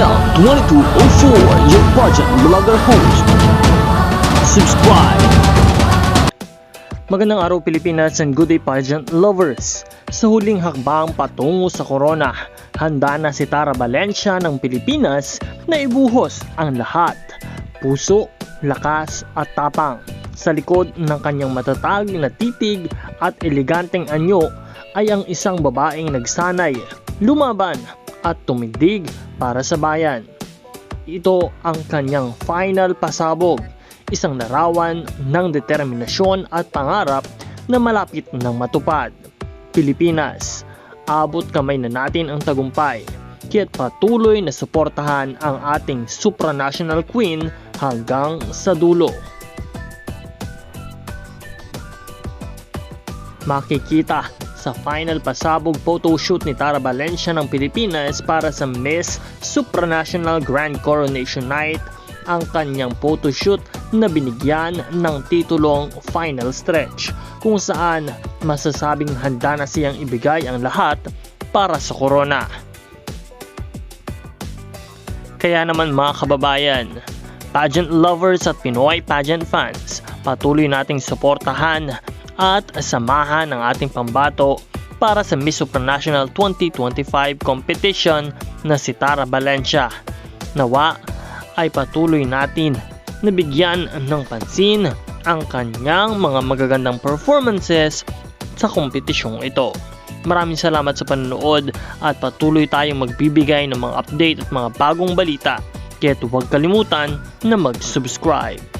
TL2204, your pageant vlogger host. Subscribe! Magandang araw Pilipinas and good day pageant lovers. Sa huling hakbang patungo sa corona, handa na si Tara Valencia ng Pilipinas na ibuhos ang lahat. Puso, lakas at tapang. Sa likod ng kanyang matatag na titig at eleganteng anyo ay ang isang babaeng nagsanay, lumaban at tumindig para sa bayan. Ito ang kanyang final pasabog, isang larawan ng determinasyon at pangarap na malapit ng matupad. Pilipinas, abot kamay na natin ang tagumpay. Kaya't patuloy na suportahan ang ating supranational queen hanggang sa dulo. Makikita sa final pasabog photoshoot ni Tara Valencia ng Pilipinas para sa Miss Supranational Grand Coronation Night ang kanyang photoshoot na binigyan ng titulong Final Stretch kung saan masasabing handa na siyang ibigay ang lahat para sa corona. Kaya naman mga kababayan, pageant lovers at Pinoy pageant fans, patuloy nating suportahan at samahan ang ating pambato para sa Miss Supranational 2025 competition na si Tara Valencia. Nawa ay patuloy natin na bigyan ng pansin ang kanyang mga magagandang performances sa kompetisyong ito. Maraming salamat sa panonood at patuloy tayong magbibigay ng mga update at mga bagong balita. Kaya huwag kalimutan na mag-subscribe.